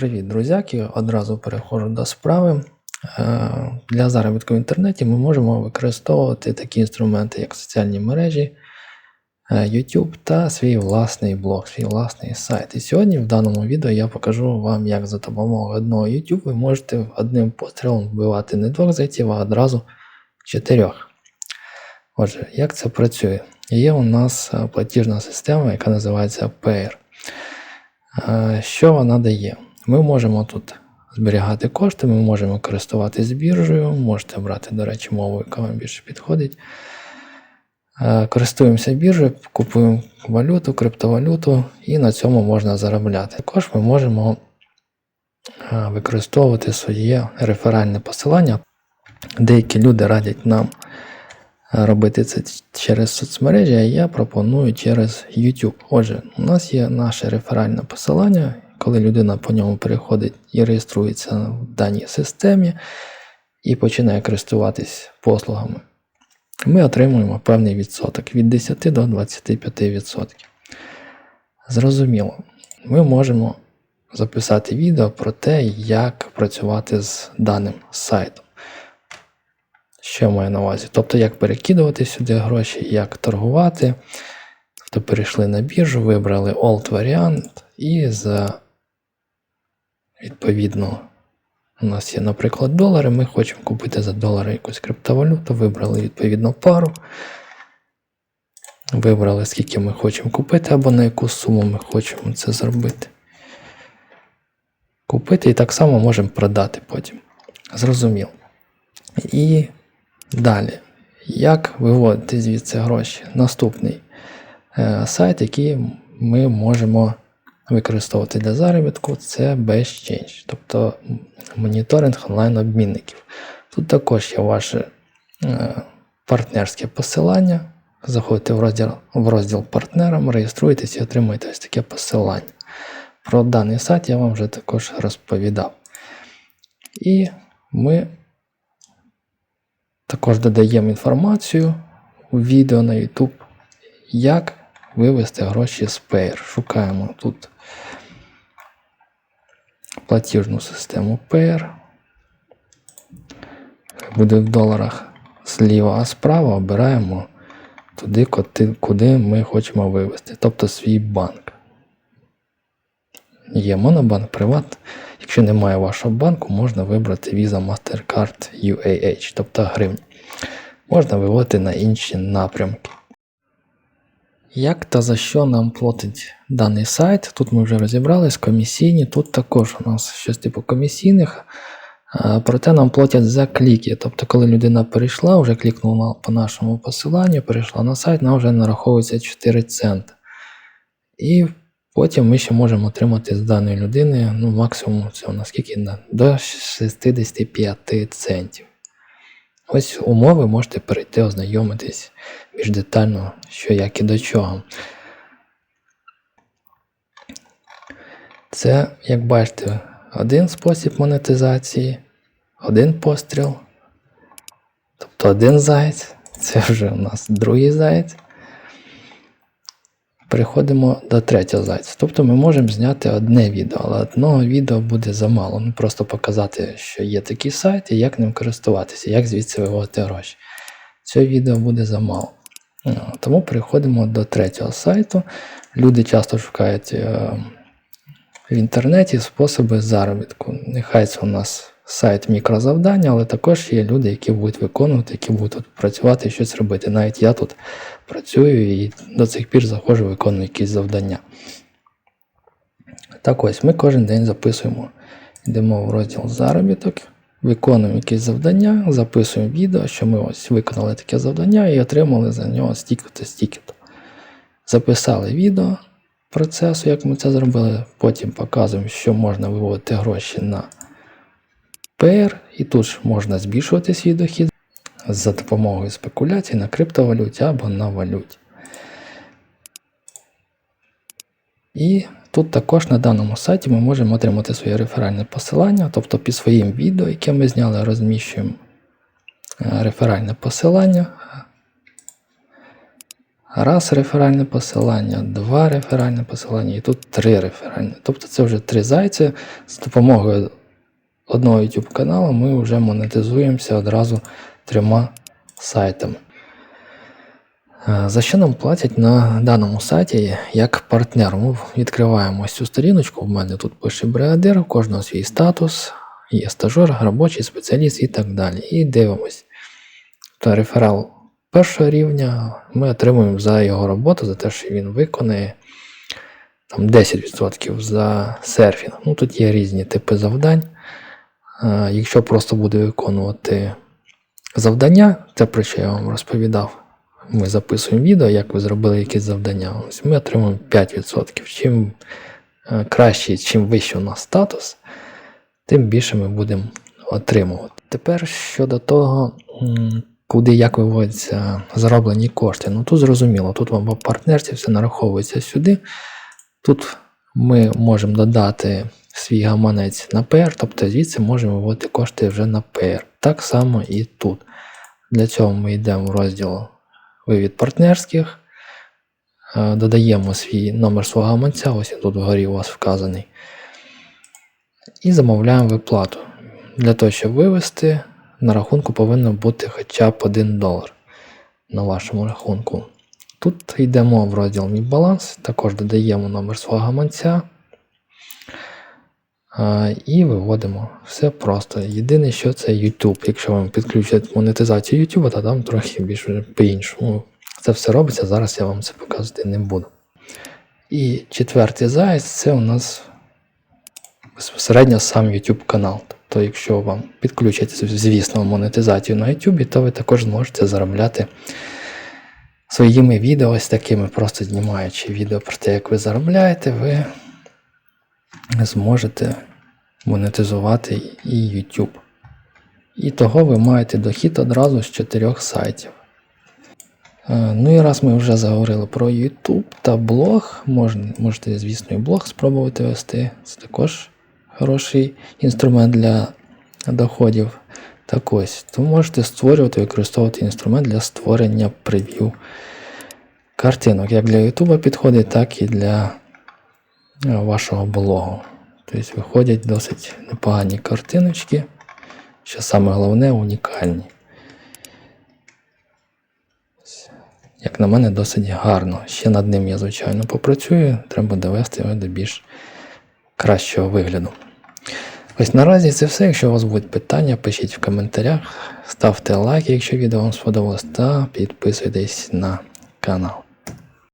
Привіт, друзяки! Одразу переходжу до справи. Е, Для заробітку в інтернеті ми можемо використовувати такі інструменти, як соціальні мережі, е, YouTube та свій власний блог, свій власний сайт. І сьогодні в даному відео я покажу вам, як за допомогою одного YouTube ви можете одним пострілом вбивати не двох зайців, а одразу чотирьох. Отже, як це працює? Є у нас е, платіжна система, яка називається Payer. Що вона дає? Ми можемо тут зберігати кошти, ми можемо користуватись біржею, можете брати, до речі, мову, яка вам більше підходить. Е, Користуємося біржею, купуємо валюту, криптовалюту, і на цьому можна заробляти. Також ми можемо е, використовувати своє реферальне посилання. Деякі люди радять нам е, робити це через соцмережі, а я пропоную через YouTube. Отже, у нас є наше реферальне посилання, коли людина по ньому переходить і реєструється в даній системі і починає користуватись послугами. Ми отримуємо певний відсоток від 10 до 25%. Зрозуміло, ми можемо записати відео про те, як працювати з даним сайтом. Що маю на увазі? Тобто, як перекидувати сюди гроші, як торгувати. Тобто перейшли на біржу, вибрали Alt варіант і за відповідно у нас є, наприклад, долари. Ми хочемо купити за долари якусь криптовалюту, вибрали відповідно пару. Вибрали, скільки ми хочемо купити, або на яку суму ми хочемо це зробити. Купити і так само можемо продати потім. Зрозуміло. І далі. Як виводити звідси гроші? Наступний е, сайт, який ми можемо використовувати для заробітку, це BestChange, тобто моніторинг онлайн-обмінників. Тут також є ваше е, партнерське посилання. Заходите в розділ, в розділ партнерам, реєструєтесь і отримуєте ось таке посилання. Про даний сайт я вам вже також розповідав. І ми також додаємо інформацію у відео на YouTube, як вивести гроші з Payer. Шукаємо тут платіжну систему Payer. Буде в доларах зліва, а справа обираємо туди, куди- ми хочемо вивести, тобто свій банк. Є Монобанк, Приват. Якщо немає вашого банку, можна вибрати Visa Mastercard UAH, тобто гривні. Можна виводити на інші напрямки. Як та за що нам платить даний сайт? Тут ми вже розібрались, комісійні, тут також у нас щось типу комісійних. Проте нам платять за кліки. Тобто, коли людина перейшла, вже клікнула по нашому посиланню, перейшла на сайт, нам вже нараховується 4 центи. І потім ми ще можемо отримати з даної людини ну, максимум це у нас скільки до 65 центів. Ось умови можете перейти, ознайомитись більш детально, що як і до чого. Це, як бачите, один спосіб монетизації, один постріл, тобто один заєць, це вже у нас другий заєць. Переходимо до третього зайця. Тобто ми можемо зняти одне відео, але одного відео буде замало. Ну, просто показати, що є такий сайт і як ним користуватися, як звідси виводити гроші. Цього відео буде замало. Ну, Тому переходимо до третього сайту. Люди часто шукають е, в інтернеті способи заробітку. Нехай це у нас сайт мікрозавдання, але також є люди, які будуть виконувати, які будуть тут працювати і щось робити. Навіть я тут працюю і до цих пір заходжу, виконую якісь завдання. Так ось, ми кожен день записуємо. Йдемо в розділ заробіток, виконуємо якісь завдання, записуємо відео, що ми ось виконали таке завдання і отримали за нього стільки-то, стільки-то. Записали відео процесу, як ми це зробили. Потім показуємо, що можна виводити гроші на PR, і тут ж можна збільшувати свій дохід за допомогою спекуляцій на криптовалюті або на валюті. І тут також на даному сайті ми можемо отримати своє реферальне посилання, тобто під своїм відео, яке ми зняли, розміщуємо е, реферальне посилання. раз реферальне посилання, два реферальне посилання, і тут три реферальне. Тобто це вже три зайці. З допомогою одного YouTube каналу ми вже монетизуємося одразу трьома сайтами. Е, За що нам платять на даному сайті як партнер? Ми відкриваємо ось цю сторіночку. У мене тут пише бригадир, у кожного свій статус, є стажер, робочий спеціаліст і так далі. І дивимось. То реферал першого рівня ми отримуємо за його роботу, за те, що він виконає там 10% за серфінг. Ну, тут є різні типи завдань. Е, Якщо просто буде виконувати завдання, це про що я вам розповідав. Ми записуємо відео, як ви зробили якесь завдання. Ось ми отримуємо 5%. Чим е, краще, чим вищий у нас статус, тим більше ми будемо отримувати. Тепер щодо того, куди як виводяться зароблені кошти. Ну тут зрозуміло, тут вам по партнерці все нараховується сюди. Тут ми можемо додати свій гаманець на PR, тобто звідси можемо виводити кошти вже на PR. Так само і тут. Для цього ми йдемо в розділ вивід партнерських, е, додаємо свій номер свого гаманця, ось він тут вгорі у вас вказаний. І замовляємо виплату. Для того, щоб вивести, на рахунку повинно бути хоча б 1 долар на вашому рахунку. Тут йдемо в розділ Мій баланс, також додаємо номер свого гаманця і виводимо. Все просто. Єдине, що це YouTube. Якщо вам підключать монетизацію YouTube, то там трохи більш по-іншому. Це все робиться, зараз я вам це показувати не буду. І четвертий заяць це у нас безпосередньо сам YouTube канал. Тобто, якщо вам підключать, звісно, монетизацію на YouTube, то ви також зможете заробляти своїми відео, ось такими, просто знімаючи відео про те, як ви заробляєте, ви зможете монетизувати і YouTube. І того ви маєте дохід одразу з чотирьох сайтів. Е, Ну і раз ми вже заговорили про YouTube та блог, можете, звісно, і блог спробувати вести. Це також хороший інструмент для доходів. Так ось, то можете створювати, використовувати інструмент для створення прев'ю картинок. Як для YouTube підходить, так і для вашого блогу. Тобто виходять досить непогані картиночки, що саме головне унікальні. Як на мене, досить гарно. Ще над ним я, звичайно, попрацюю, треба довести його до більш кращого вигляду. Ось наразі це все. Якщо у вас будуть питання, пишіть в коментарях, ставте лайки, якщо відео вам сподобалось, та підписуйтесь на канал.